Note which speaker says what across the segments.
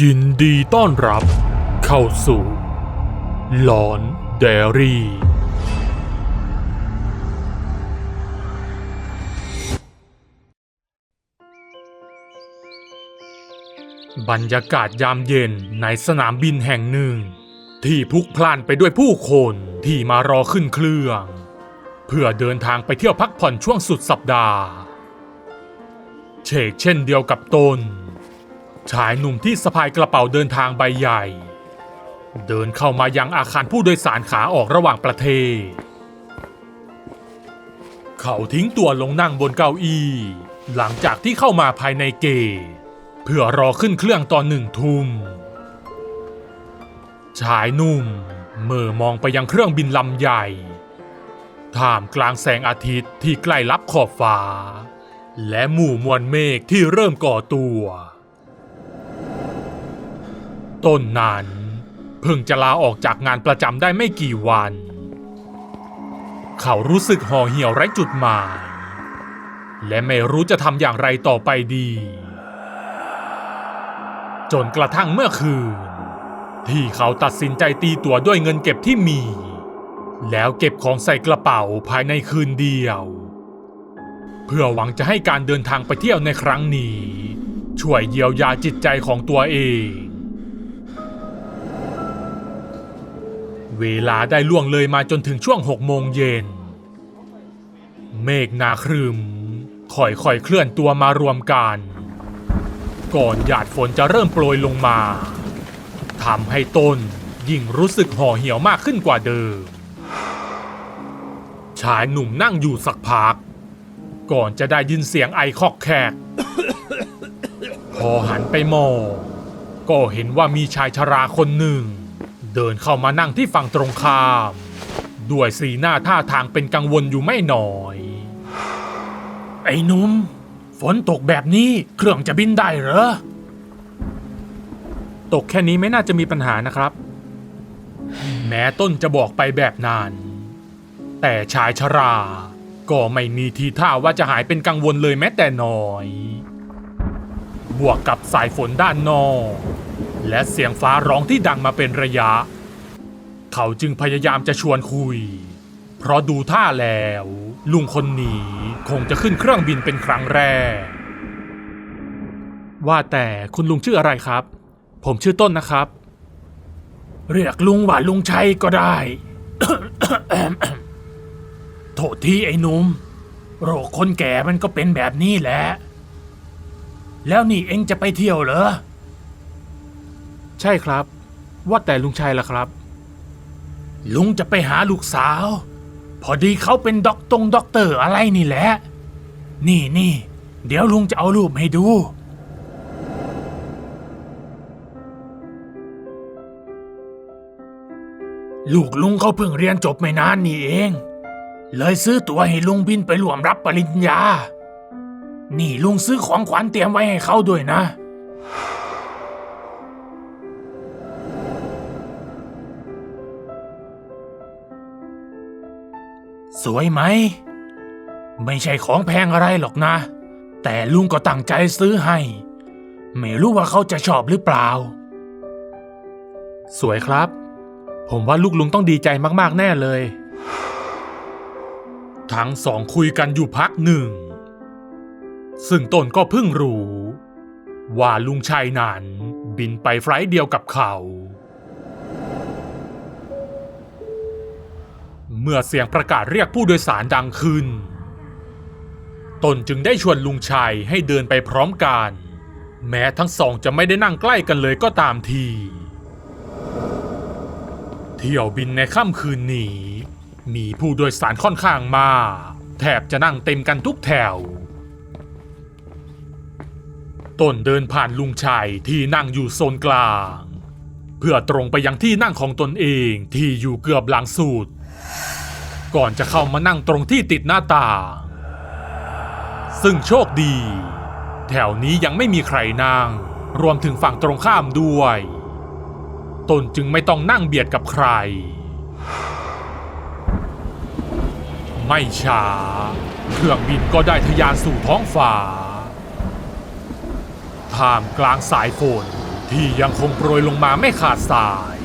Speaker 1: ยินดีต้อนรับเข้าสู่หลอนเดรี่ บรรยากาศยามเย็นในสนามบินแห่งหนึ่ง ที่พลุกพล่านไปด้วยผู้คนที่มารอขึ้นเครื่อง เพื่อเดินทางไปเที่ยวพักผ่อนช่วงสุดสัปดาห์ เชกเช่นเดียวกับตน ชายหนุ่มที่สะพายกระเป๋าเดินทางใบใหญ่ เดินเข้ามายังอาคารผู้โดยสารขาออกระหว่างประเทศ เขาทิ้งตัวลงนั่งบนเก้าอี้ หลังจากที่เข้ามาภายในเกตเพื่อรอขึ้นเครื่องตอนหนึ่งทุ่ม ชายหนุ่มเมื่อมองไปยังเครื่องบินลำใหญ่ท่ามกลางแสงอาทิตย์ที่ใกล้ลับขอบฟ้า และหมู่มวลเมฆที่เริ่มก่อตัว ต้นนั้นเพิ่งจะลาออกจากงานประจำได้ไม่กี่วัน เขารู้สึกห่อเหี่ยวไร้จุดหมาย และไม่รู้จะทำอย่างไรต่อไปดี จนกระทั่งเมื่อคืน ที่เขาตัดสินใจตีตั๋วด้วยเงินเก็บที่มี แล้วเก็บของใส่กระเป๋าภายในคืนเดียว เพื่อหวังจะให้การเดินทางไปเที่ยวในครั้งนี้ ช่วยเยียวยาจิตใจของตัวเอง เวลาได้ล่วงเลยมาจนถึงช่วงหกโมงเย็น เมฆหนาครึมค่อยๆเคลื่อนตัวมารวมกัน ก่อนหยาดฝนจะเริ่มโปรยลงมาทำให้ต้นยิ่งรู้สึกห่อเหี่ยวมากขึ้นกว่าเดิม ชายหนุ่มนั่งอยู่สักพัก ก่อนจะได้ยินเสียงไอคอกแขก พอหันไปมองก็เห็นว่ามีชายชราคนหนึ่ง เดินเข้ามานั่งที่ฝั่งตรงข้าม ด้วยสีหน้าท่าทางเป็นกังวลอยู่ไม่น้อย ไอ้นุ่มฝนตกแบบนี้เครื่องจะบินได้เหรอ ตกแค่นี้ไม่น่าจะมีปัญหานะครับ แม้ต้นจะบอกไปแบบนั้น แต่ชายชรา ก็ไม่มีทีท่าว่าจะหายเป็นกังวลเลยแม้แต่น้อย บวกกับสายฝนด้านนอก และเสียงฟ้าร้องที่ดังมาเป็นระยะ เขาจึงพยายามจะชวนคุย เพราะดูท่าแล้ว ลุงคนนี้คงจะขึ้นเครื่องบินเป็นครั้งแรก ว่าแต่คุณลุงชื่ออะไรครับ ผมชื่อต้นนะครับ เรียกลุงว่าลุงชัยก็ได้ โทษทีไอ้หนุ่มโรคคนแก่มันก็เป็นแบบนี้แหละ แล้วนี่เองจะไปเที่ยวเหรอ ใช่ครับ ว่าแต่ลุงชัยล่ะครับ ลุงจะไปหาลูกสาว พอดีเขาเป็นด็อกตงด็อกเตอร์อะไรนี่แหละ นี่นี่เดี๋ยวลุงจะเอารูปให้ดู ลูกลุงเขาเพิ่งเรียนจบไม่นานนี่เอง เลยซื้อตั๋วให้ลุงบินไปรวมรับปริญญา นี่ลุงซื้อของขวัญเตรียมไว้ให้เขาด้วยนะ สวยไหม ไม่ใช่ของแพงอะไรหรอกนะ แต่ลุงก็ตั้งใจซื้อให้ ไม่รู้ว่าเขาจะชอบหรือเปล่า สวยครับ ผมว่าลูกลุงต้องดีใจมากๆแน่เลย ทั้งสองคุยกันอยู่พักหนึ่ง ซึ่งตนก็เพิ่งรู้ ว่าลุงชัยนั้นบินไปไฟล์เดียวกับเขา เมื่อเสียงประกาศเรียกผู้โดยสารดังขึ้น ตนจึงได้ชวนลุงชัยให้เดินไปพร้อมกัน แม้ทั้งสองจะไม่ได้นั่งใกล้กันเลยก็ตามที เที่ยวบินในค่ำคืนนี้ มีผู้โดยสารค่อนข้างมากแทบจะนั่งเต็มกันทุกแถวตนเดินผ่านลุงชัยที่นั่งอยู่โซนกลาง เพื่อตรงไปยังที่นั่งของตนเองที่อยู่เกือบหลังสุด ก่อนจะเข้ามานั่งตรงที่ติดหน้าต่าง ซึ่งโชคดี แถวนี้ยังไม่มีใครนั่ง รวมถึงฝั่งตรงข้ามด้วย ตนจึงไม่ต้องนั่งเบียดกับใคร ไม่ช้า เครื่องบินก็ได้ทะยานสู่ท้องฟ้าท่ามกลางสายฝนที่ยังคงโปรยลงมาไม่ขาดสาย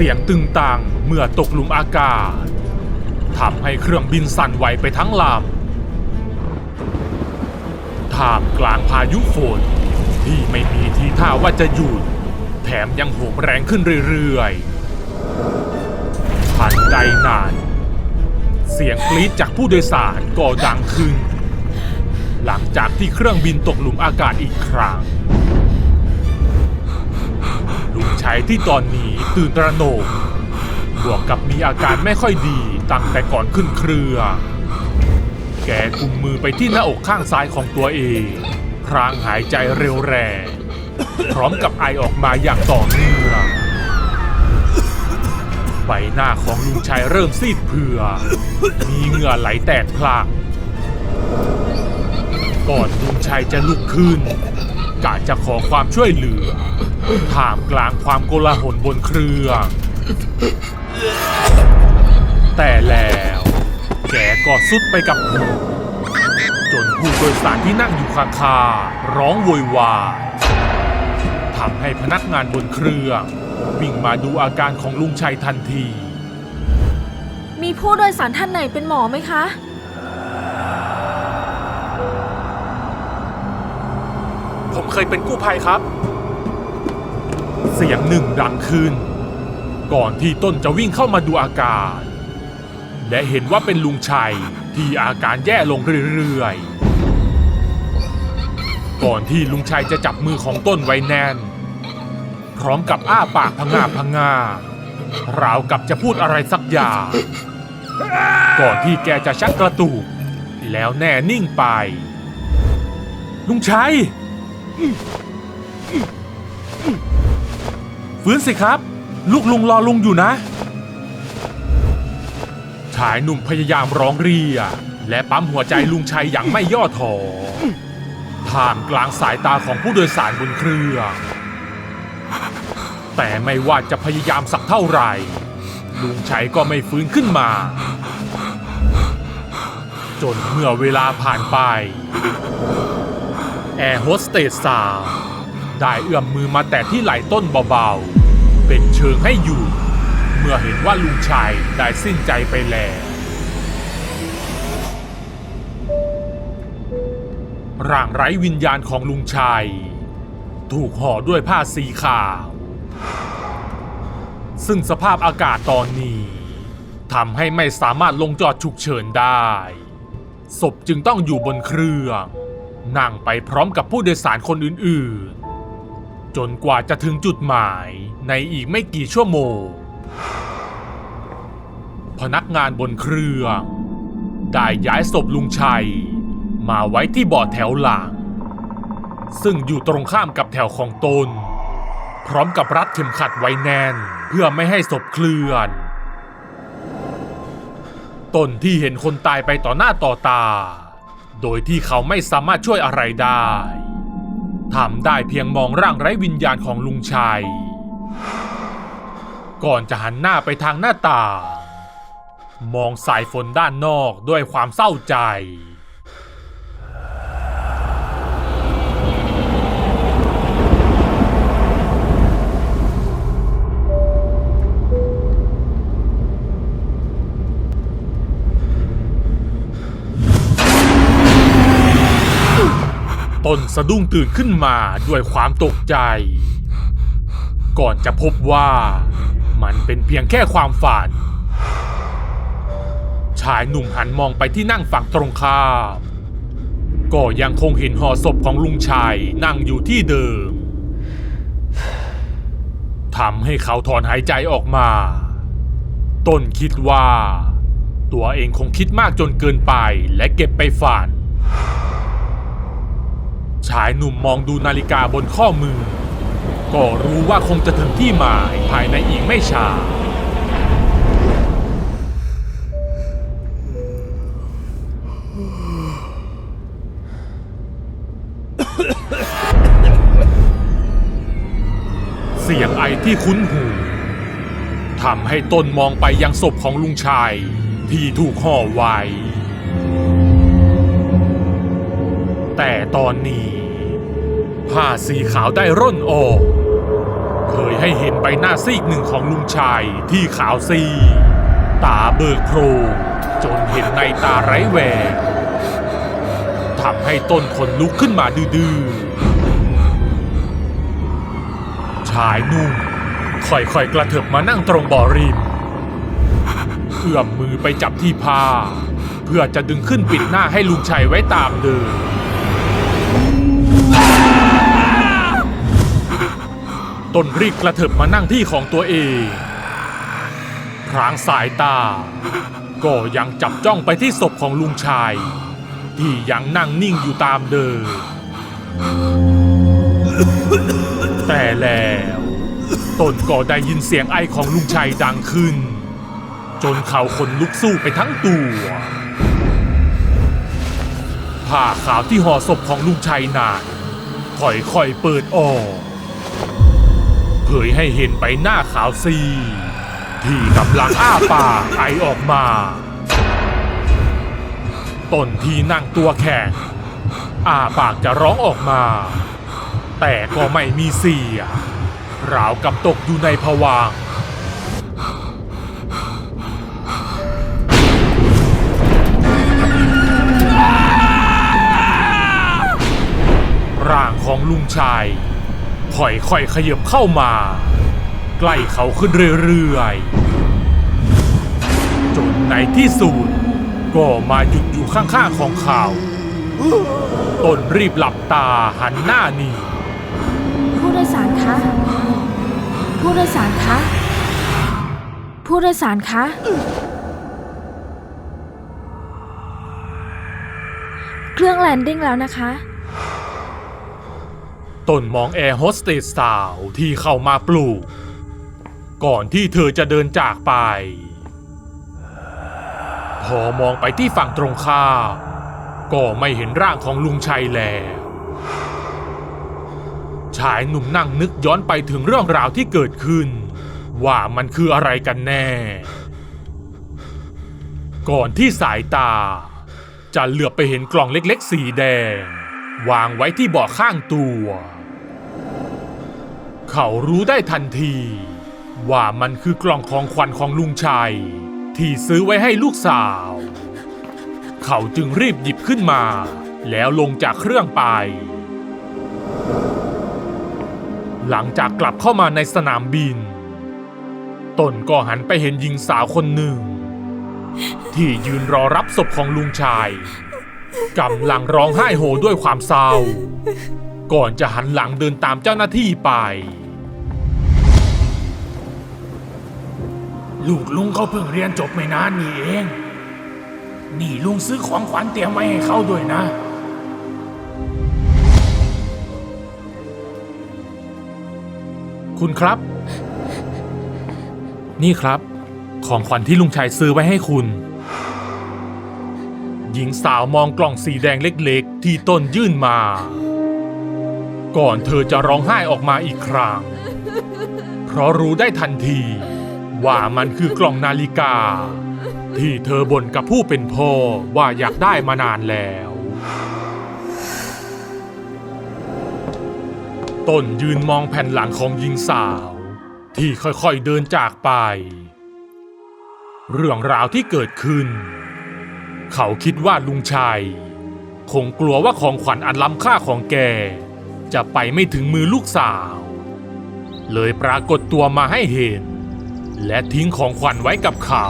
Speaker 1: เสียงตึงตังเมื่อตกหลุมอากาศทำให้เครื่องบินสั่นไหวไปทั้งลำท่ามกลางพายุฝนที่ไม่มีทีท่าว่าจะหยุด แถมยังโหมแรงขึ้นเรื่อยๆผ่านใดนาน เสียงกรี๊ดจากผู้โดยสารก็ดังขึ้น หลังจากที่เครื่องบินตกหลุมอากาศอีกครั้ง ลุงชัยที่ตอนนี้ตื่นตระหนก บวกกับมีอาการไม่ค่อยดีตั้งแต่ก่อนขึ้นเครือ แกกุมมือไปที่หน้าอกข้างซ้ายของตัวเอง พรางหายใจเร็วแรงพร้อมกับไอออกมาอย่างต่อเนื่องใบหน้าของลุงชัยเริ่มซีดเผือ มีเหงื่อไหลแตกพลากก่อนลุงชัยจะลุกขึ้นกะจะขอความช่วยเหลือ ท่ามกลางความโกลาหลบนเครื่อง แต่แล้วแกก็สุดไปกับพื้นจนผู้โดยสารที่นั่งอยู่ข้างๆร้องโวยวายทำให้พนักงานบนเครื่องวิ่งมาดูอาการของลุงชัยทันที
Speaker 2: มีผู้โดยสารท่านไหนเป็นหมอไหมคะ
Speaker 1: ผมเคยเป็นกู้ภัยครับ เสียงหนึ่งดังขึ้น ก่อนที่ต้นจะวิ่งเข้ามาดูอาการ และเห็นว่าเป็นลุงชัยที่อาการแย่ลงเรื่อยๆ ก่อนที่ลุงชัยจะจับมือของต้นไว้แน่น พร้อมกับอ้าปากพงาพงาราวกับจะพูดอะไรสักอย่าง ก่อนที่แกจะชักกระตุก แล้วแน่นิ่งไป ลุงชัย ฟื้นสิครับ ลูกลุงรอลุงอยู่นะ ชายหนุ่มพยายามร้องเรียกและปั๊มหัวใจลุงชัยอย่างไม่ย่อท้อท่ามกลางสายตาของผู้โดยสารบนเครื่องแต่ไม่ว่าจะพยายามสักเท่าไหร่ ลุงชัยก็ไม่ฟื้นขึ้นมา จนเมื่อเวลาผ่านไป แอร์โฮสเตสสาวได้เอื้อมมือมาแตะที่ไหล่ต้นเบาๆ เป็นเชิงให้อยู่ เมื่อเห็นว่าลุงชัยได้สิ้นใจไปแล้ว ร่างไร้วิญญาณของลุงชัยถูกห่อด้วยผ้าสีขาว ซึ่งสภาพอากาศตอนนี้ทำให้ไม่สามารถลงจอดฉุกเฉินได้ ศพจึงต้องอยู่บนเครื่อง นั่งไปพร้อมกับผู้โดยสารคนอื่น จนกว่าจะถึงจุดหมายในอีกไม่กี่ชั่วโมง พนักงานบนเครื่องได้ย้ายศพลุงชัย มาไว้ที่เบาะแถวหลัง ซึ่งอยู่ตรงข้ามกับแถวของตน พร้อมกับรัดเข็มขัดไว้แน่นเพื่อไม่ให้ศพเคลื่อนตนที่เห็นคนตายไปต่อหน้าต่อตา โดยที่เขาไม่สามารถช่วยอะไรได้ ทำได้เพียงมองร่างไร้วิญญาณของลุงชัย ก่อนจะหันหน้าไปทางหน้าต่าง มองสายฝนด้านนอกด้วยความเศร้าใจ ต้นสะดุ้งตื่นขึ้นมาด้วยความตกใจ ก่อนจะพบว่ามันเป็นเพียงแค่ความฝัน ชายหนุ่มหันมองไปที่นั่งฝั่งตรงข้ามก็ยังคงเห็นห่อศพของลุงชัยนั่งอยู่ที่เดิมทำให้เขาถอนหายใจออกมา ต้นคิดว่า ตัวเองคงคิดมากจนเกินไปและเก็บไปฝัน ชายหนุ่มมองดูนาฬิกาบนข้อมือ ก็รู้ว่าคงจะถึงที่หมายภายในอีกไม่ช้าเสียงไอที่คุ้นหูทำให้ต้นมองไปยังศพของลุงชัยที่ถูกห่อไว้ แต่ตอนนี้ ผ้าสีขาวได้ร่นออก เคยให้เห็นใบหน้าซีกหนึ่งของลุงชัยที่ขาวซี ตาเบิกโพรงจนเห็นในตาไร้แววทำให้ต้นขนลุกขึ้นมาดื้อชายนุ่มค่อยๆกระเถิบมานั่งตรงบ่อริมเอื้อมมือไปจับที่ผ้า เพื่อจะดึงขึ้นปิดหน้าให้ลุงชัยไว้ตามเดิม ตนรีบกระเถิบมานั่งที่ของตัวเอง พรางสายตา ก็ยังจับจ้องไปที่ศพของลุงชาย ที่ยังนั่งนิ่งอยู่ตามเดิม แต่แล้วตนก็ได้ยินเสียงไอของลุงชัยดังขึ้น จนเขาขนลุกสู้ไปทั้งตัวผ้าขาวที่ห่อศพของลุงชัยนานค่อยๆเปิดออก เผยให้เห็นใบหน้าขาวซี ที่กำลังอ้าปากไอออกมาต้นที่นั่งตัวแข็งอ้าปากจะร้องออกมา แต่ก็ไม่มีเสียงราวกับตกอยู่ในภวังร่างของลุงชัย ค่อยๆขยับเข้ามา ใกล้เขาขึ้นเรื่อยๆ จนในที่สุดก็มาหยุดอยู่ข้างๆของเขาต้นรีบหลับตาหันหน้าหนี
Speaker 2: ผู้โดยสารคะ ผู้โดยสารคะ ผู้โดยสารคะ เครื่องแลนดิ้งแล้วนะคะ
Speaker 1: ต้นมองแอร์โฮสเตสสาวที่เข้ามาปลูก ก่อนที่เธอจะเดินจากไป พอมองไปที่ฝั่งตรงข้ามก็ไม่เห็นร่างของลุงชัยแล้ว ชายหนุ่มนั่งนึกย้อนไปถึงเรื่องราวที่เกิดขึ้น ว่ามันคืออะไรกันแน่ ก่อนที่สายตา จะเหลือบไปเห็นกล่องเล็กๆสีแดง วางไว้ที่เบาะข้างตัว เขารู้ได้ทันที ว่ามันคือกล่องของขวัญของลุงชัย ที่ซื้อไว้ให้ลูกสาว เขาจึงรีบหยิบขึ้นมา แล้วลงจากเครื่องไป หลังจากกลับเข้ามาในสนามบิน ตนก็หันไปเห็นหญิงสาวคนหนึ่ง ที่ยืนรอรับศพของลุงชายกำลังร้องไห้โฮด้วยความเศร้า ก่อนจะหันหลังเดินตามเจ้าหน้าที่ไป ลูกลุงเขาเพิ่งเรียนจบไม่นานนี่เอง นี่ลุงซื้อของขวัญเตรียมไว้ให้เขาด้วยนะ คุณครับ นี่ครับ ของขวัญที่ลุงชัยซื้อไว้ให้คุณหญิงสาวมองกล่องสีแดงเล็กๆ ที่ต้นยื่นมา ก่อนเธอจะร้องไห้ออกมาอีกครั้งเพราะรู้ได้ทันที ว่ามันคือกล่องนาฬิกา ที่เธอบ่นกับผู้เป็นพ่อว่าอยากได้มานานแล้ว ต้นยืนมองแผ่นหลังของหญิงสาว ที่ค่อยๆเดินจากไป เรื่องราวที่เกิดขึ้น เขาคิดว่าลุงชัย คงกลัวว่าของขวัญอันล้ำค่าของแก จะไปไม่ถึงมือลูกสาว เลยปรากฏตัวมาให้เห็น และทิ้งของขวัญไว้กับเขา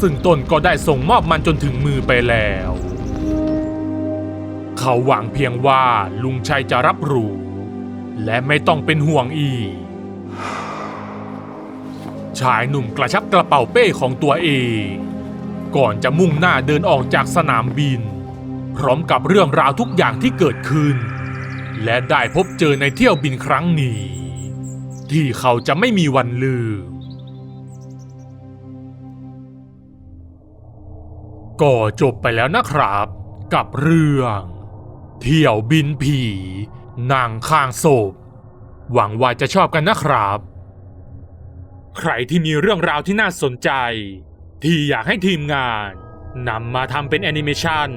Speaker 1: ซึ่งตนก็ได้ส่งมอบมันจนถึงมือไปแล้ว เขาหวังเพียงว่าลุงชัยจะรับรู้ และไม่ต้องเป็นห่วงอีก ชายหนุ่มกระชับกระเป๋าเป้ของตัวเอง ก่อนจะมุ่งหน้าเดินออกจากสนามบินพร้อมกับเรื่องราวทุกอย่างที่เกิดขึ้น และได้พบเจอในเที่ยวบินครั้งนี้ ที่เขาจะไม่มีวันลืม ก็จบไปแล้วนะครับ กับเรื่อง เที่ยวบินผีนางข้างศพหวังว่าจะชอบกันนะครับ ใครที่มีเรื่องราวที่น่าสนใจ ที่อยากให้ทีมงานนำมาทำเป็นแอนิเมชัน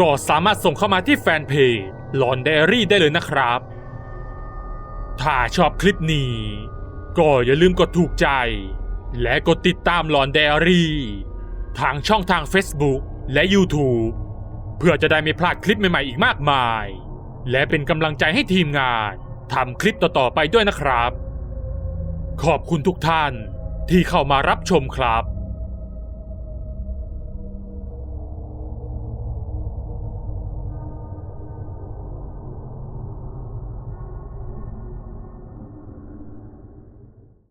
Speaker 1: ก็สามารถส่งเข้ามาที่แฟนเพจ หลอนไดอารี่ได้เลยนะครับ ถ้าชอบคลิปนี้ ก็อย่าลืมกดถูกใจ และกดติดตามหลอนไดอารี่ ทางช่องทาง Facebook และ YouTube เพื่อจะได้ไม่พลาดคลิปใหม่ๆอีกมากมาย และเป็นกำลังใจให้ทีมงานทำคลิปต่อๆไปด้วยนะครับ ขอบคุณทุกท่านที่เข้ามารับชมครับ